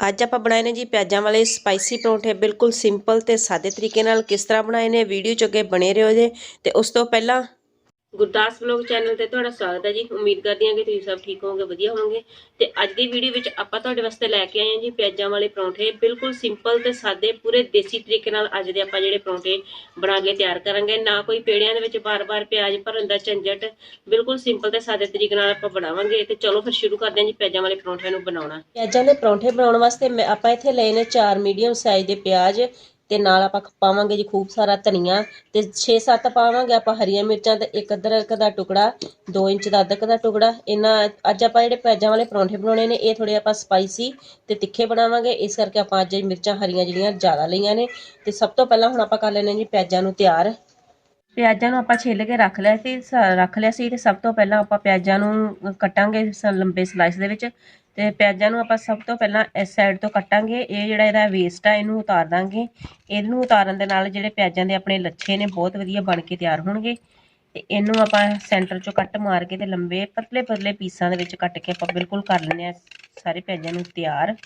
ਅੱਜ ਆਪਾਂ ਬਣਾਏ ਨੇ ਜੀ ਪਿਆਜ਼ਾਂ ਵਾਲੇ ਸਪਾਈਸੀ ਪਰੌਂਠੇ, ਬਿਲਕੁਲ ਸਿੰਪਲ ਤੇ ਸਾਦੇ ਤਰੀਕੇ ਨਾਲ ਕਿਸ ਤਰ੍ਹਾਂ ਬਣਾਏ ਨੇ ਵੀਡੀਓ ਚ ਅੱਗੇ ਬਣੇ ਰਹੋ ਜੇ ਤੇ ਉਸ ਤੋਂ ਪਹਿਲਾਂ ਗੁਰਦਾਸ ਵਲੌਗ ਚੈਨਲ ਤੇ ਤੁਹਾਡਾ ਸਵਾਗਤ ਹੈ ਜੀ। ਉਮੀਦ ਕਰਦੀ ਹਾਂ ਕਿ ਤੁਸੀਂ ਸਭ ਠੀਕ ਹੋਵੋਗੇ, ਵਧੀਆ ਹੋਵੋਗੇ। ਤੇ ਅੱਜ ਦੀ ਵੀਡੀਓ ਵਿੱਚ ਆਪਾਂ ਤੁਹਾਡੇ ਵਾਸਤੇ ਲੈ ਕੇ ਆਏ ਹਾਂ ਜੀ ਪਿਆਜ਼ਾਂ ਵਾਲੇ ਪਰੌਂਠੇ। ਬਿਲਕੁਲ ਸਿੰਪਲ ਤੇ ਸਾਦੇ, ਪੂਰੇ ਦੇਸੀ ਤਰੀਕੇ ਨਾਲ ਅੱਜ ਦੇ ਆਪਾਂ ਜਿਹੜੇ ਪਰੌਂਠੇ ਬਣਾ ਕੇ ਤਿਆਰ ਕਰਾਂਗੇ। ਨਾ ਕੋਈ ਪੇੜਿਆਂ ਦੇ ਵਿੱਚ ਬਾਰ-ਬਾਰ ਪਿਆਜ਼ ਭਰਨ ਦਾ ਝੰਜਟ, ਬਿਲਕੁਲ ਸਿੰਪਲ ਤੇ ਸਾਦੇ ਤਰੀਕੇ ਨਾਲ ਆਪਾਂ ਬਣਾਵਾਂਗੇ। ਤੇ ਚਲੋ ਫਿਰ ਸ਼ੁਰੂ ਕਰਦੇ ਹਾਂ ਜੀ ਪਿਆਜ਼ਾਂ ਵਾਲੇ ਪਰੌਂਠਿਆਂ ਨੂੰ ਬਣਾਉਣਾ। ਪਿਆਜ਼ਾਂ ਦੇ ਪਰੌਂਠੇ ਬਣਾਉਣ ਵਾਸਤੇ ਆਪਾਂ ਇੱਥੇ ਲਏ ਨੇ 4 ਮੀਡੀਅਮ ਸਾਈਜ਼ ਦੇ ਪਿਆਜ਼। ਤੇ ਨਾਲ ਆਪਾਂ ਪਾਵਾਂਗੇ ਜੀ ਖੂਬ ਸਾਰਾ ਧਨੀਆ ਤੇ 6-7 ਪਾਵਾਂਗੇ ਆਪਾਂ ਹਰੀਆਂ ਮਿਰਚਾਂ ਤੇ ਇੱਕ ਅਦਰਕ ਦਾ ਟੁਕੜਾ 2 ਇੰਚ ਦਾ ਅਦਰਕ ਦਾ ਟੁਕੜਾ, ਇਹਨਾਂ ਅੱਜ ਆਪਾਂ ਜਿਹੜੇ ਪਿਆਜ਼ਾਂ ਵਾਲੇ ਪਰੌਂਠੇ ਬਣਾਉਣੇ ਨੇ, ਇਹ ਥੋੜੇ ਆਪਾਂ ਸਪਾਈਸੀ ਤੇ ਤਿੱਖੇ ਬਣਾਵਾਂਗੇ, ਇਸ ਕਰਕੇ ਆਪਾਂ ਅੱਜ ਮਿਰਚਾਂ ਹਰੀਆਂ ਜਿਹੜੀਆਂ ਜ਼ਿਆਦਾ ਲਈਆਂ ਨੇ ਤੇ ਸਭ ਤੋਂ ਪਹਿਲਾਂ ਹੁਣ ਆਪਾਂ ਕਰ ਲੈਣੇ ਜੀ ਪਿਆਜ਼ਾਂ ਨੂੰ ਤਿਆਰ। ਪਿਆਜ਼ਾਂ ਨੂੰ ਆਪਾਂ ਛਿੱਲ ਕੇ ਰੱਖ ਲਿਆ ਸੀ, ਸ- ਰੱਖ ਲਿਆ ਸੀ ਤੇ ਸਭ ਤੋਂ ਪਹਿਲਾਂ ਆਪਾਂ ਪਿਆਜ਼ਾਂ ਨੂੰ ਕੱਟਾਂਗੇ ਸ- ਲੰਬੇ ਸਲਾਈਸ ਦੇ ਵਿੱਚ ਤੇ ਪਿਆਜ਼ਾਂ ਨੂੰ ਆਪਾਂ ਸਭ ਤੋਂ ਪਹਿਲਾਂ ਇਸ ਸਾਈਡ ਤੋਂ ਕੱਟਾਂਗੇ। ਇਹ ਜਿਹੜਾ ਇਹਦਾ ਵੇਸਟ ਆ, ਇਹਨੂੰ ਉਤਾਰ ਦਾਂਗੇ। ਇਹਨੂੰ ਉਤਾਰਨ ਦੇ ਨਾਲ ਜਿਹੜੇ ਪਿਆਜ਼ਾਂ ਦੇ ਆਪਣੇ ਲੱਛੇ ਨੇ, ਬਹੁਤ ਵਧੀਆ ਬਣ ਕੇ ਤਿਆਰ ਹੋਣਗੇ। ਤੇ ਇਹਨੂੰ ਆਪਾਂ ਸੈਂਟਰ ਚੋਂ ਕੱਟ ਮਾਰ ਕੇ ਤੇ ਲੰਬੇ ਪਤਲੇ ਪਤਲੇ ਪੀਸਾਂ ਦੇ ਵਿੱਚ ਕੱਟ ਕੇ ਆਪਾਂ ਬਿਲਕੁਲ ਕਰ ਲੈਣੇ ਆ ਸਾਰੇ ਪਿਆਜ਼ਾਂ ਨੂੰ ਤਿਆਰ।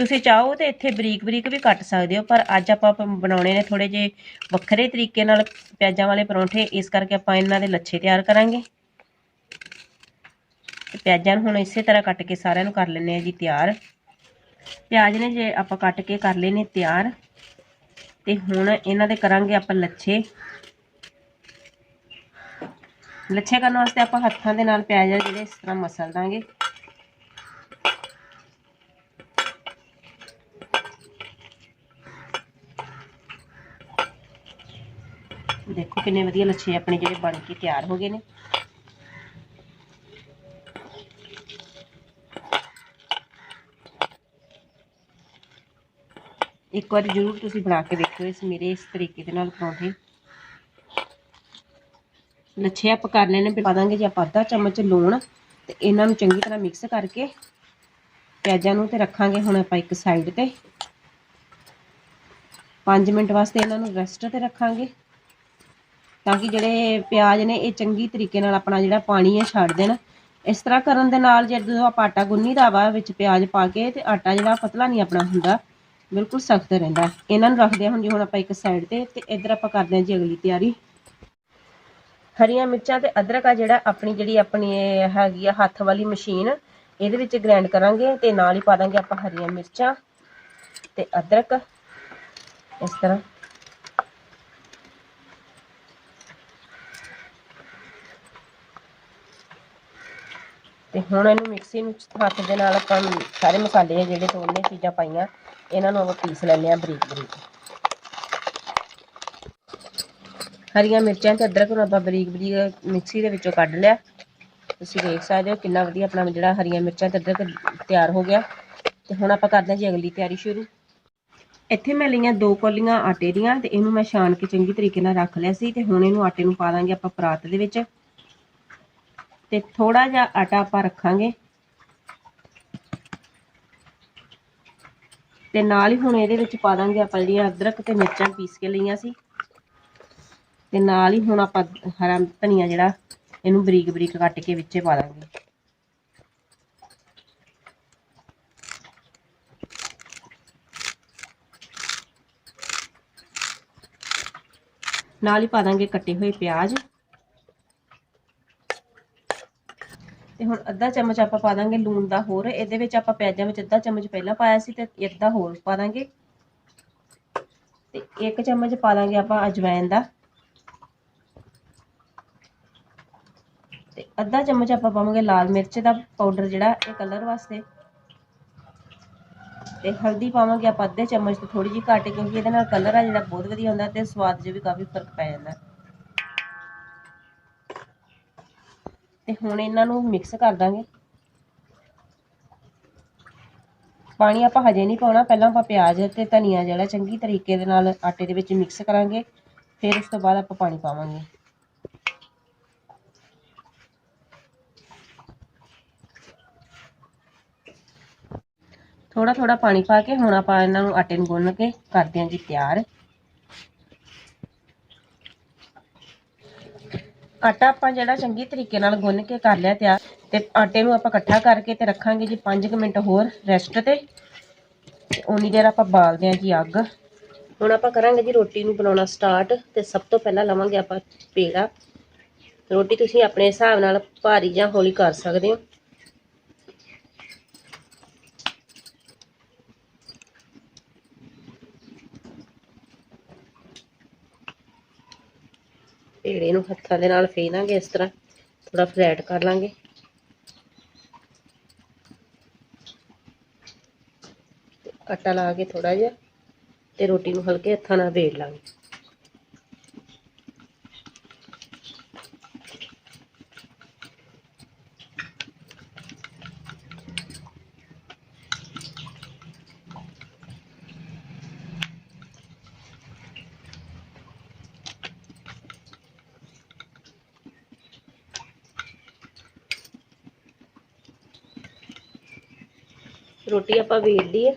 ਤੁਸੀਂ ਚਾਹੋ ਤੇ ਇੱਥੇ ਬਰੀਕ ਬਰੀਕ ਵੀ ਕੱਟ ਸਕਦੇ ਹੋ, ਪਰ ਅੱਜ ਆਪਾਂ ਬਣਾਉਣੇ ਨੇ ਥੋੜੇ ਜੇ ਵੱਖਰੇ ਤਰੀਕੇ ਨਾਲ ਪਿਆਜ਼ਾਂ ਵਾਲੇ ਪਰੌਂਠੇ, ਇਸ ਕਰਕੇ ਆਪਾਂ ਇਹਨਾਂ ਦੇ ਲੱਛੇ ਤਿਆਰ ਕਰਾਂਗੇ। ਤੇ ਪਿਆਜ਼ਾਂ ਨੂੰ ਹੁਣ ਇਸੇ ਤਰ੍ਹਾਂ ਕੱਟ ਕੇ ਸਾਰਿਆਂ ਨੂੰ ਕਰ ਲੈਣੇ ਆ ਜੀ ਤਿਆਰ। ਪਿਆਜ਼ ਨੇ ਜੇ ਆਪਾਂ ਕੱਟ ਕੇ ਕਰ ਲਏ ਨੇ ਤਿਆਰ, ਤੇ ਹੁਣ ਇਹਨਾਂ ਦੇ ਕਰਾਂਗੇ ਆਪਾਂ ਲੱਛੇ। ਲੱਛੇ ਕਰਨ ਵਾਸਤੇ ਆਪਾਂ ਹੱਥਾਂ ਦੇ ਨਾਲ ਪਿਆਜ਼ ਜਿਹੜੇ ਇਸ ਤਰ੍ਹਾਂ ਮਸਲ ਦਾਂਗੇ। ਦੇਖੋ ਕਿੰਨੇ ਵਧੀਆ ਲੱਛੇ ਆਪਣੇ ਜਿਹੜੇ ਬਣ ਕੇ ਤਿਆਰ ਹੋ ਗਏ ਨੇ। ਇੱਕ ਵਾਰ ਜ਼ਰੂਰ ਤੁਸੀਂ ਬਣਾ ਕੇ ਦੇਖਿਓ ਇਸ ਮੇਰੇ ਇਸ ਤਰੀਕੇ ਦੇ ਨਾਲ ਪਰੌਂਠੇ। ਲੱਛੇ ਆਪਾਂ ਕਰ ਲੈਣੇ ਪਾ ਦਾਂਗੇ ਜੀ ਆਪਾਂ ਅੱਧਾ ਚਮਚ ਲੂਣ ਤੇ ਇਹਨਾਂ ਨੂੰ ਚੰਗੀ ਤਰ੍ਹਾਂ ਮਿਕਸ ਕਰਕੇ ਪਿਆਜ਼ਾਂ ਨੂੰ ਤੇ ਰੱਖਾਂਗੇ ਹੁਣ ਆਪਾਂ ਇੱਕ ਸਾਈਡ ਤੇ। 5 ਮਿੰਟ ਵਾਸਤੇ ਇਹਨਾਂ ਨੂੰ ਰੈਸਟ ਤੇ ਰੱਖਾਂਗੇ। ਤਾਂ ਕਿ ਜਿਹੜੇ ਪਿਆਜ਼ ਨੇ, ਇਹ ਚੰਗੀ ਤਰੀਕੇ ਨਾਲ ਆਪਣਾ ਜਿਹੜਾ ਪਾਣੀ ਹੈ ਛੱਡ ਦੇਣ। ਇਸ ਤਰ੍ਹਾਂ ਕਰਨ ਦੇ ਨਾਲ ਜਦੋਂ ਆਪਾਂ ਆਟਾ ਗੁੰਨੀ ਦਾ ਵਾ, ਵਿੱਚ ਪਿਆਜ਼ ਪਾ ਕੇ ਤੇ ਆਟਾ ਜਿਹੜਾ ਪਤਲਾ ਨਹੀਂ ਆਪਣਾ ਹੁੰਦਾ, ਬਿਲਕੁਲ ਸਖਤ ਰਹਿੰਦਾ। ਇਹਨਾਂ ਨੂੰ ਰੱਖਦੇ ਹਾਂ ਹੁਣ ਜੀ ਹੁਣ ਆਪਾਂ ਇੱਕ ਸਾਈਡ ਤੇ ਤੇ ਇੱਧਰ ਆਪਾਂ ਕਰਦੇ ਹਾਂ ਜੀ ਅਗਲੀ ਤਿਆਰੀ। ਹਰੀਆਂ ਮਿਰਚਾਂ ਤੇ ਅਦਰਕ ਆ ਜਿਹੜਾ, ਆਪਣੀ ਜਿਹੜੀ ਆਪਣੀ ਹੈਗੀ ਆ ਹੱਥ ਵਾਲੀ ਮਸ਼ੀਨ, ਇਹਦੇ ਵਿੱਚ ਗ੍ਰਾਈਂਡ ਕਰਾਂਗੇ ਤੇ ਨਾਲ ਹੀ ਪਾ ਦਾਂਗੇ ਆਪਾਂ ਹਰੀਆਂ ਮਿਰਚਾਂ ਤੇ ਅਦਰਕ। ਇਸ ਤਰ੍ਹਾਂ। ਤੇ ਹੁਣ ਇਹਨੂੰ ਮਿਕਸੀ ਨੂੰ ਹੱਥ ਦੇ ਨਾਲ ਆਪਾਂ ਸਾਰੇ ਮਸਾਲੇ ਆ ਜਿਹੜੇ ਦੋਨੇ ਚੀਜ਼ਾਂ ਪਾਈਆਂ, ਇਹਨਾਂ ਨੂੰ ਆਪਾਂ ਪੀਸ ਲੈਣੇ ਆ ਬਰੀਕ ਬਰੀਕ। ਹਰੀਆਂ ਮਿਰਚਾਂ ਤੇ ਅਦਰਕ ਨੂੰ ਆਪਾਂ ਬਰੀਕ ਬਰੀਕ ਮਿਕਸੀ ਦੇ ਵਿੱਚੋਂ ਕੱਢ ਲਿਆ। ਤੁਸੀਂ ਦੇਖ ਸਕਦੇ ਹੋ ਕਿੰਨਾ ਵਧੀਆ ਆਪਣਾ ਜਿਹੜਾ ਹਰੀਆਂ ਮਿਰਚਾਂ ਤੇ ਅਦਰਕ ਤਿਆਰ ਹੋ ਗਿਆ। ਤੇ ਹੁਣ ਆਪਾਂ ਕਰਦੇ ਹਾਂ ਜੀ ਅਗਲੀ ਤਿਆਰੀ ਸ਼ੁਰੂ। ਇੱਥੇ ਮੈਂ ਲਈਆਂ ਦੋ ਕੋਲੀਆਂ ਆਟੇ ਦੀਆਂ ਤੇ ਇਹਨੂੰ ਮੈਂ ਛਾਣ ਕੇ ਚੰਗੀ ਤਰੀਕੇ ਨਾਲ ਰੱਖ ਲਿਆ ਸੀ ਤੇ ਹੁਣ ਇਹਨੂੰ ਆਟੇ ਨੂੰ ਪਾ ਦਾਂਗੇ ਆਪਾਂ ਪਰਾਤ ਦੇ ਵਿੱਚ। ਤੇ ਥੋੜਾ ਜਿਹਾ ਆਟਾ ਆਪਾਂ ਰੱਖਾਂਗੇ। ਤੇ ਨਾਲ ਹੀ ਹੁਣ ਇਹਦੇ ਵਿੱਚ ਪਾ ਦਾਂਗੇ ਆਪਾਂ ਜਿਹੜੀਆਂ ਅਦਰਕ ਤੇ ਮਿਰਚਾਂ ਪੀਸ ਕੇ ਲਈਆਂ ਸੀ। ਤੇ ਨਾਲ ਹੀ ਹੁਣ ਆਪਾਂ ਹਰਾ ਧਨੀਆ ਜਿਹੜਾ, ਇਹਨੂੰ ਬਰੀਕ ਬਰੀਕ ਕੱਟ ਕੇ ਵਿੱਚੇ ਪਾ ਦਾਂਗੇ। ਨਾਲ ਹੀ ਪਾ ਦਾਂਗੇ ਕੱਟੇ ਹੋਏ ਪਿਆਜ਼। ਹੁਣ ਅੱਧਾ ਚਮਚ ਆਪਾਂ ਪਾ ਦਾਂਗੇ ਲੂਣ ਦਾ ਹੋਰ, ਇਹਦੇ ਵਿੱਚ ਆਪਾਂ ਪਿਆਜ਼ਾਂ ਵਿੱਚ ਅੱਧਾ ਚਮਚ ਪਹਿਲਾਂ ਪਾਇਆ ਸੀ ਤੇ ਅੱਧਾ ਹੋਰ ਪਾ ਦਾਂਗੇ। ਤੇ ਇੱਕ ਚਮਚ ਪਾ ਦਾਂਗੇ ਆਪਾਂ ਅਜਵਾਇਨ ਦਾ। ਤੇ ਅੱਧਾ ਚਮਚ ਆਪਾਂ ਪਾਵਾਂਗੇ ਲਾਲ ਮਿਰਚ ਦਾ ਪਾਊਡਰ ਜਿਹੜਾ, ਇਹ ਕਲਰ ਵਾਸਤੇ। ਤੇ ਹਲਦੀ ਪਾਵਾਂਗੇ ਆਪਾਂ ਅੱਧੇ ਚਮਚ ਤੋਂ ਥੋੜੀ ਜਿਹੀ ਘੱਟ, ਕਿਉਂਕਿ ਇਹਦੇ ਨਾਲ ਕਲਰ ਆ ਜਿਹੜਾ, ਬਹੁਤ ਵਧੀਆ ਹੁੰਦਾ ਤੇ ਸਵਾਦ 'ਚ ਵੀ ਕਾਫੀ ਫ਼ਰਕ ਪੈ ਜਾਂਦਾ। ਤੇ ਹੁਣ ਇਹਨਾਂ ਨੂੰ ਮਿਕਸ ਕਰ ਦਾਂਗੇ। ਪਾਣੀ ਆਪਾਂ ਹਜੇ ਨਹੀਂ ਪਾਉਣਾ, ਪਹਿਲਾਂ ਆਪਾਂ ਪਿਆਜ਼ ਤੇ ਧਨੀਆ ਜਿਹੜਾ ਚੰਗੀ ਤਰੀਕੇ ਦੇ ਨਾਲ ਆਟੇ ਦੇ ਵਿੱਚ ਮਿਕਸ ਕਰਾਂਗੇ, ਫਿਰ ਉਸ ਤੋਂ ਬਾਅਦ ਆਪਾਂ ਪਾਣੀ ਪਾਵਾਂਗੇ। ਥੋੜਾ ਥੋੜਾ ਪਾਣੀ ਪਾ ਕੇ ਹੁਣ ਆਪਾਂ ਇਹਨਾਂ ਨੂੰ ਆਟੇ ਨੂੰ ਗੁੰਨ ਕੇ ਕਰਦੇ ਹਾਂ ਜੀ ਤਿਆਰ। ਆਟਾ ਆਪਾਂ ਜਿਹੜਾ ਚੰਗੀ ਤਰੀਕੇ ਨਾਲ ਗੁੰਨ ਕੇ ਕਰ ਲਿਆ ਤਿਆਰ, ਤੇ ਆਟੇ ਨੂੰ ਆਪਾਂ ਇਕੱਠਾ ਕਰਕੇ ਤੇ ਰੱਖਾਂਗੇ ਜੀ 5 ਮਿੰਟ ਹੋਰ ਰੈਸਟ ਤੇ। ਤੇ ਉਨੀ ਦੇਰ ਆਪਾਂ ਬਾਲਦੇ ਹਾਂ ਜੀ ਅੱਗ। ਹੁਣ ਆਪਾਂ ਕਰਾਂਗੇ ਜੀ ਰੋਟੀ ਨੂੰ ਬਣਾਉਣਾ ਸਟਾਰਟ ਤੇ ਸਭ ਤੋਂ ਪਹਿਲਾਂ ਲਵਾਂਗੇ ਆਪਾਂ ਪੇੜਾ। ਰੋਟੀ ਤੁਸੀਂ ਆਪਣੇ ਹਿਸਾਬ ਨਾਲ ਭਾਰੀ ਜਾਂ ਹੌਲੀ ਕਰ ਸਕਦੇ ਹੋ। ਪੇੜੇ ਨੂੰ ਹੱਥਾਂ ਦੇ ਨਾਲ ਫੇਰਾਂਗੇ ਇਸ ਤਰ੍ਹਾਂ ਥੋੜਾ ਫਲੈਟ ਕਰ ਲਾਂਗੇ। ਆਟਾ ਲਾ ਕੇ ਥੋੜਾ ਜਿਹਾ ਤੇ ਰੋਟੀ ਨੂੰ ਹਲਕੇ ਹੱਥਾਂ ਨਾਲ ਵੇੜ ਲਾਂਗੇ। ਰੋਟੀ ਆਪਾਂ ਵੇੜ ਲਈ ਹੈ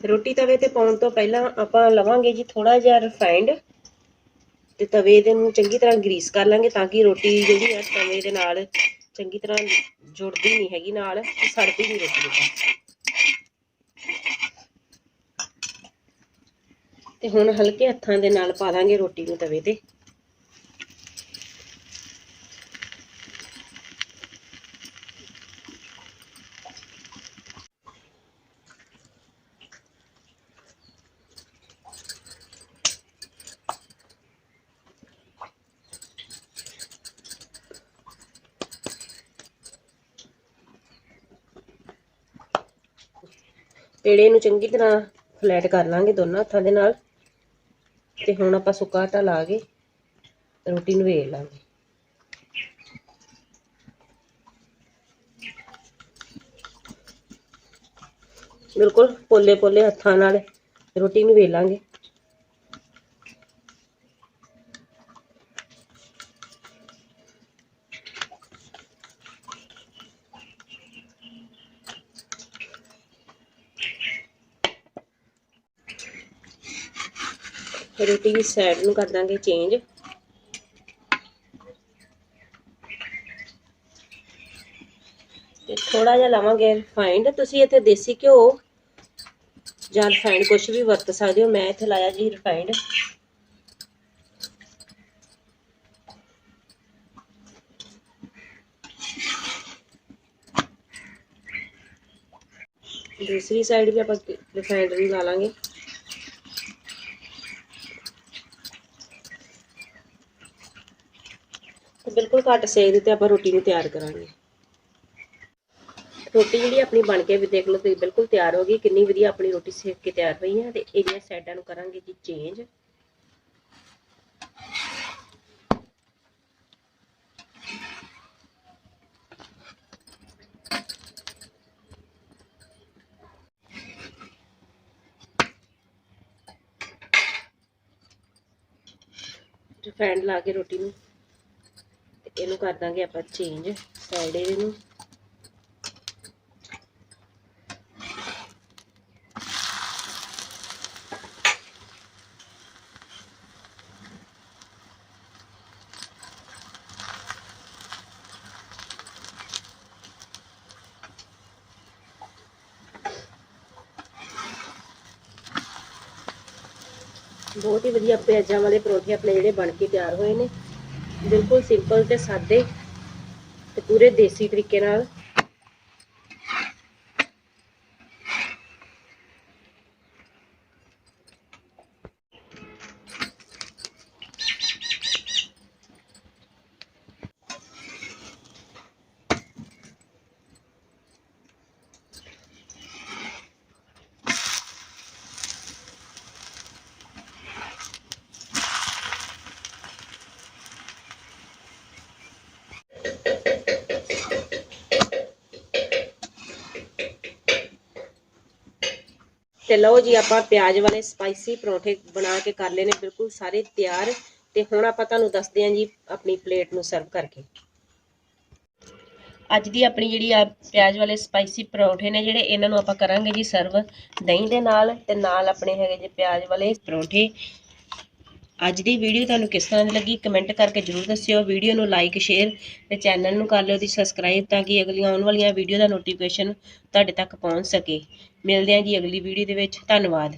ਰੋਟੀ ਤਵੇ ਤੇ ਪਾਉਣ ਤੋਂ ਪਹਿਲਾਂ ਆਪਾਂ ਲਵਾਂਗੇ ਜੀ ਥੋੜਾ ਜਿਹਾ ਰਿਫਾਈਂਡ ਤੇ ਤਵੇ ਦੇ ਨੂੰ ਚੰਗੀ ਤਰ੍ਹਾਂ ਗਰੀਸ ਕਰ ਲਾਂਗੇ ਤਾਂ ਕਿ ਰੋਟੀ ਜਿਹੜੀ ਹੈ ਤਵੇ ਦੇ ਨਾਲ ਚੰਗੀ ਤਰ੍ਹਾਂ ਜੁੜਦੀ ਨਹੀਂ ਹੈਗੀ ਨਾਲ ਤੇ ਸੜਦੀ ਨਹੀਂ ਰੋਟੀ ਦੇ ਤੇ ਹੁਣ ਹਲਕੇ ਹੱਥਾਂ ਦੇ ਨਾਲ ਪਾ ਦਾਂਗੇ ਰੋਟੀ ਨੂੰ ਤਵੇ ਤੇ। ਪੇੜੇ ਨੂੰ ਚੰਗੀ ਤਰ੍ਹਾਂ ਫਲੈਟ ਕਰ ਲਾਂਗੇ ਦੋਨਾਂ ਹੱਥਾਂ ਦੇ ਨਾਲ। ਤੇ ਹੁਣ ਆਪਾਂ ਸੁੱਕਾ ਆਟਾ ਲਾ ਕੇ ਰੋਟੀ ਨੂੰ ਵੇਲ ਲਾਂਗੇ। ਬਿਲਕੁਲ ਪੋਲੇ ਪੋਲੇ ਹੱਥਾਂ ਨਾਲ ਰੋਟੀ ਨੂੰ ਵੇਲਾਂਗੇ। ਰੋਟੀ ਦੀ ਸਾਈਡ ਨੂੰ ਕਰ ਦਾਂਗੇ ਚੇਂਜ ਤੇ ਥੋੜਾ ਜਿਹਾ ਲਾਵਾਂਗੇ ਰਿਫਾਈਂਡ ਤੁਸੀਂ ਇੱਥੇ ਦੇਸੀ ਘਿਓ ਜਾਂ ਰਿਫਾਈਂਡ ਕੁਝ ਵੀ ਵਰਤ ਸਕਦੇ ਹੋ। ਮੈਂ ਇੱਥੇ ਲਾਇਆ ਜੀ ਰਿਫਾਈਂਡ ਦੂਸਰੀ ਸਾਈਡ ਵੀ ਆਪਾਂ ਰਿਫਾਈਂਡ ਨੂੰ ਲਾ ਲਾਂਗੇ। ਬਿਲਕੁਲ ਘੱਟ ਸੇਕ ਦਿੱਤੇ ਆਪਾਂ ਰੋਟੀ ਨੂੰ ਤਿਆਰ ਕਰਾਂਗੇ। ਰੋਟੀ ਜਿਹੜੀ ਆਪਣੀ ਬਣ ਕੇ ਵੀ ਦੇਖ ਲਓ ਤੁਸੀਂ ਬਿਲਕੁਲ ਤਿਆਰ ਹੋ ਗਈ, ਕਿੰਨੀ ਵਧੀਆ ਆਪਣੀ ਰੋਟੀ ਸੇਕ ਕੇ ਤਿਆਰ ਹੋਈ ਹੈ ਤੇ ਇਹਦੀਆਂ ਸਾਈਡਾਂ ਨੂੰ ਕਰਾਂਗੇ ਜੀ ਚੇਂਜ ਰਿਫਾਈਂਡ ਲਾ ਕੇ ਰੋਟੀ ਨੂੰ ਇਹਨੂੰ ਕਰ ਦਾਂਗੇ ਆਪਾਂ ਚੇਂਜ ਸਾਈਡ ਇਹਦੇ ਨੂੰ। ਬਹੁਤ ਹੀ ਵਧੀਆ ਪਿਆਜ਼ਾਂ ਵਾਲੇ ਪਰੌਂਠੇ ਆਪਣੇ ਜਿਹੜੇ ਬਣ ਕੇ ਤਿਆਰ ਹੋਏ ਨੇ। ਬਿਲਕੁਲ ਸਿੰਪਲ ਤੇ ਸਾਦੇ ਤੇ ਪੂਰੇ ਦੇਸੀ ਤਰੀਕੇ ਨਾਲ ਤੇ ਲਓ ਜੀ ਆਪਾਂ ਪਿਆਜ਼ ਵਾਲੇ ਸਪਾਈਸੀ ਪਰੌਂਠੇ ਬਣਾ ਕੇ ਕਰ ਲਏ ਨੇ, ਬਿਲਕੁਲ ਸਾਰੇ ਤਿਆਰ। ਤੇ ਹੁਣ ਆਪਾਂ ਤੁਹਾਨੂੰ ਦੱਸਦੇ ਹਾਂ ਜੀ ਆਪਣੀ ਪਲੇਟ ਨੂੰ ਸਰਵ ਕਰਕੇ। ਅੱਜ ਦੀ ਆਪਣੀ ਜਿਹੜੀ ਆ ਪਿਆਜ਼ ਵਾਲੇ ਸਪਾਈਸੀ ਪਰੌਂਠੇ ਨੇ, ਜਿਹੜੇ ਇਹਨਾਂ ਨੂੰ ਆਪਾਂ ਕਰਾਂਗੇ ਜੀ ਸਰਵ ਦਹੀਂ ਦੇ ਨਾਲ ਤੇ ਨਾਲ ਆਪਣੇ ਹੈਗੇ ਜੀ ਪਿਆਜ਼ ਵਾਲੇ ਪਰੌਂਠੇ। ਅੱਜ ਦੀ ਵੀਡੀਓ ਤੁਹਾਨੂੰ ਕਿਸ ਤਰ੍ਹਾਂ ਦੀ ਲੱਗੀ ਕਮੈਂਟ ਕਰਕੇ ਜਰੂਰ ਦੱਸਿਓ। ਵੀਡੀਓ ਨੂੰ ਲਾਈਕ, ਸ਼ੇਅਰ ਤੇ ਚੈਨਲ ਨੂੰ ਕਰ ਲਿਓ ਦੀ ਸਬਸਕ੍ਰਾਈਬ ਤਾਂ ਕਿ ਅਗਲੀਆਂ ਆਉਣ ਵਾਲੀਆਂ ਵੀਡੀਓ ਦਾ ਨੋਟੀਫਿਕੇਸ਼ਨ ਤੁਹਾਡੇ ਤੱਕ ਪਹੁੰਚ ਸਕੇ। ਮਿਲਦੇ ਹਾਂ ਜੀ ਅਗਲੀ ਵੀਡੀਓ ਦੇ ਵਿੱਚ। ਧੰਨਵਾਦ।